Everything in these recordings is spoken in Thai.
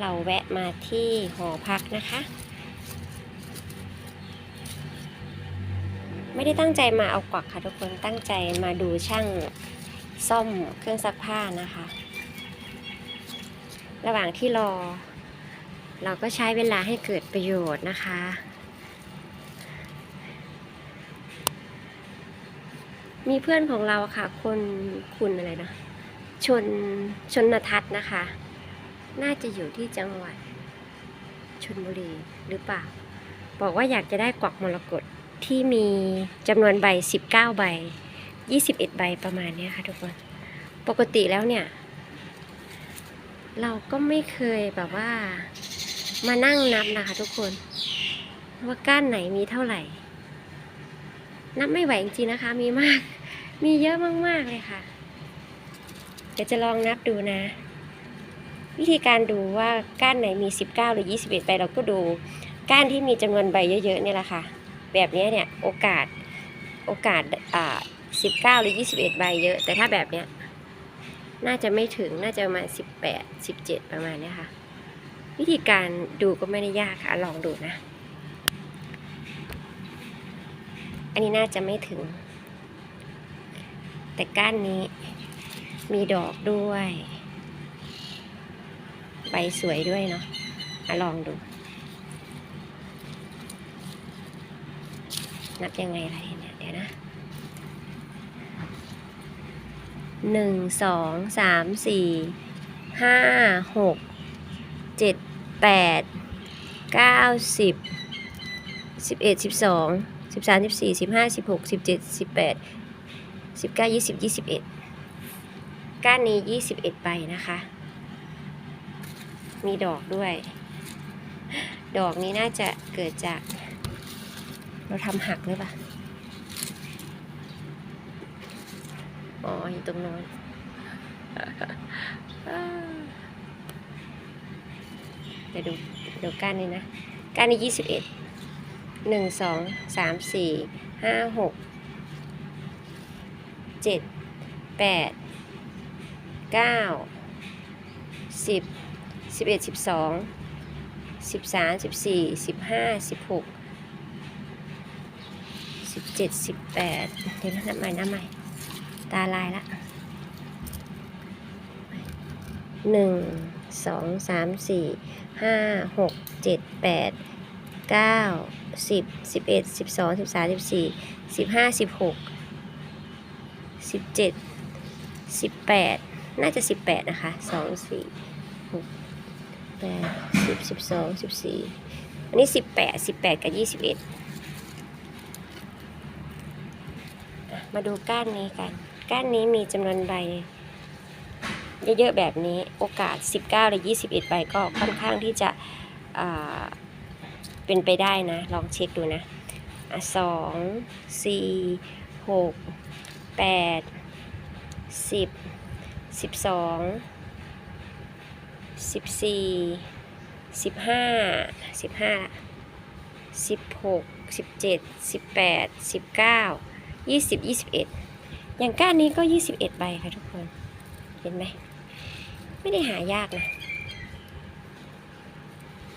เราแวะมาที่หอพักนะคะ ไม่ได้ตั้งใจมาเอากวักค่ะทุกคนตั้งใจมาดูช่างซ่อมเครื่องซักผ้านะคะ ระหว่างที่รอ เราก็ใช้เวลาให้เกิดประโยชน์นะคะมีเพื่อนของเราค่ะ คนคุณอะไรนะ ชนชนทัศน์นะคะ น่าจะอยู่ที่จังหวัดชนบุรีหรือเปล่า บอกว่าอยากจะได้กวักมรกตที่มีจำนวนใบ 19 ใบ 21 ใบประมาณนี้ค่ะทุกคน ปกติแล้วเนี่ย เราก็ไม่เคยแบบว่ามานั่งนับนะคะทุกคน ว่าก้านไหนมีเท่าไหร่ นับไม่ไหวจริงๆนะคะ มีมาก มีเยอะมากๆเลยค่ะ เดี๋ยวจะลองนับดูนะ วิธีการดูว่าก้านไหนมี 19 หรือ 21 ใบเราก็ดูก้านที่มีจำนวนใบเยอะๆเนี่ยแหละค่ะ แบบนี้เนี่ยโอกาสโอกาสอ่า19หรือ21ใบเยอะ แต่ถ้าแบบเนี้ยน่าจะไม่ถึงน่าจะประมาณ18 17ประมาณเนี้ยค่ะ วิธีการดูก็ไม่ได้ยากค่ะ ลองดูนะ อันนี้น่าจะไม่ถึง แต่ก้านนี้มีดอกด้วย ใบสวยด้วยเนาะอะลองดู นับยังไงล่ะเนี่ยเดี๋ยวนะหนึ่งสองสามสี่ห้าหกเจ็ดแปดเก้าสิบสิบเอ็ดสิบสองสิบสามสิบสี่สิบห้าสิบหกสิบเจ็ดสิบแปดสิบเก้ายี่สิบยี่สิบเอ็ดก้านนี้ยี่สิบเอ็ดใบนะคะ มีดอกด้วย ดอกนี้น่าจะเกิดจาก เราทำหักหรือเปล่า อ๋ออยู่ตรงโน้นเดี๋ยวดูดูก้านนี้นะ ก้านนี้ยี่สิบเอ็ดหนึ่งสองสามสี่ห้าหกเจ็ดแปดเก้าสิบ สิบเอ็ดสิบสองสิบสามสิบสี่สิบห้าสิบหกสิบเจ็ดสิบแปดเดี๋ยวนะนับใหม่นับใหม่ ตาลายละหนึ่งสองสามสี่ห้าหกเจ็ดแปดเก้าสิบสิบเอ็ดสิบสองสิบสามสิบสี่สิบห้าสิบหกสิบเจ็ดสิบแปดน่าจะสิบแปดนะคะสองสี่หก แปดสิบสิบสองสิบสี่อันนี้สิบแปดสิบแปดกับยี่สิบเอ็ดมาดูก้านนี้กัน ก้านนี้มีจำนวนใบ เยอะๆแบบนี้โอกาส 19 หรือ 21 ใบก็ค่อนข้างที่จะเป็นไปได้นะ ลองเช็คดูนะอะสองสี่หกแปดสิบสิบสอง สิบสี่สิบห้าสิบห้าสิบหกสิบเจ็ดสิบแปดสิบเก้ายี่สิบยี่สิบเอ็ดอย่างก้านนี้ก็ยี่สิบเอ็ดใบค่ะทุกคน เห็นไหม ไม่ได้หายากนะ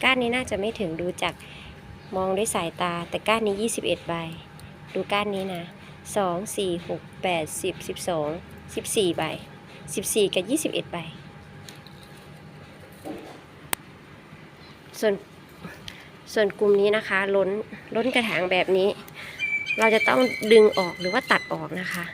ก้านนี้น่าจะไม่ถึงดูจากมองด้วยสายตา แต่ก้านนี้21ใบ ดูก้านนี้นะ2 4 6 8 10 12 14ใบ14กับ21ใบ ส่วนส่วนกลุ่มนี้นะคะ ล้นล้นกระถางแบบนี้ เราจะต้องดึงออกหรือว่าตัดออกนะคะ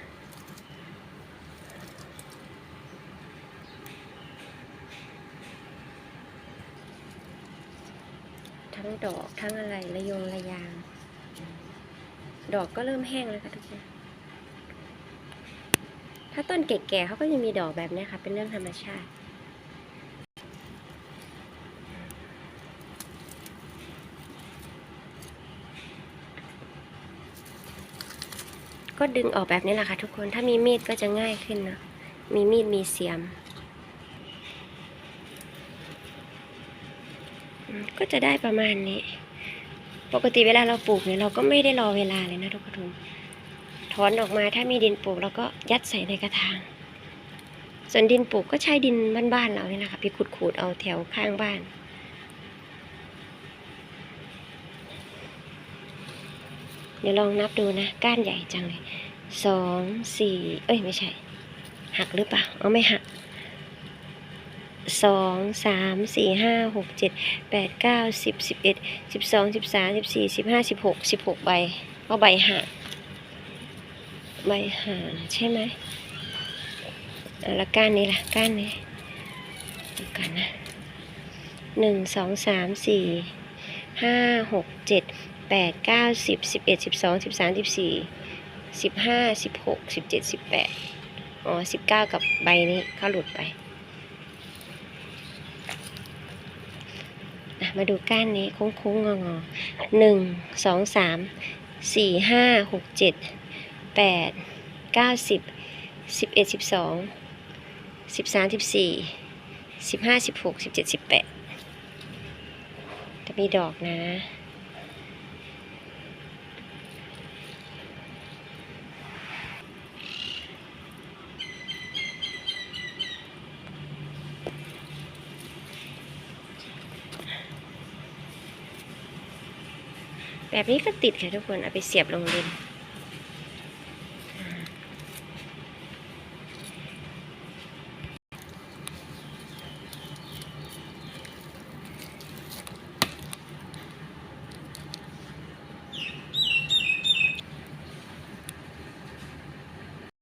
ทั้งดอกทั้งอะไรระยงระยาง ดอกก็เริ่มแห้งแล้วค่ะทุกคนถ้าต้นแก่ๆเขาก็จะมีดอกแบบนี้ค่ะ เป็นเรื่องธรรมชาติ ก็ดึงออกแบบนี้แหละค่ะทุกคน ถ้ามีมีดก็จะง่ายขึ้นนะ มีมีดมีเสียม ก็จะได้ประมาณนี้ ปกติเวลาเราปลูกเนี่ยเราก็ไม่ได้รอเวลาเลยนะทุกคนถอนออกมาถ้ามีดินปลูกเราก็ยัดใส่ในกระถาง ส่วนดินปลูกก็ใช้ดินบ้านๆเรานี่แหละค่ะไปขูดๆเอาแถวข้างบ้าน เดี๋ยวลองนับดูนะ ก้านใหญ่จังเลยสองสี่เอ้ยไม่ใช่ หักหรือเปล่าเอาไม่หักสองสามสี่ห้าหกเจ็ดแปดเก้าสิบสิบเอ็ดสิบสองสิบสามสิบสี่สิบห้าสิบหกสิบหกใบเอาใบห่างใบห่างใช่ไหมแล้วก้านนี้ล่ะก้านนี้ดูกันนะหนึ่งสองสามสี่ห้าหกเจ็ด แปดเก้าสิบสิบเอ็ดสิบสองสิบสามสิบสี่สิบห้าสิบหกสิบเจ็ดสิบแปดอ๋อสิบเก้ากับใบนี้เขาหลุดไปมาดูก้านนี้โค้งๆงองอหนึ่งสองสามสี่ห้าหกเจ็ดแปดเก้าสิบสิบเอ็ดสิบสองสิบสามสิบสี่สิบห้าสิบหกสิบเจ็ดสิบแปดจะมีดอกนะ แบบนี้ก็ติดค่ะทุกคน เอาไปเสียบลงดิน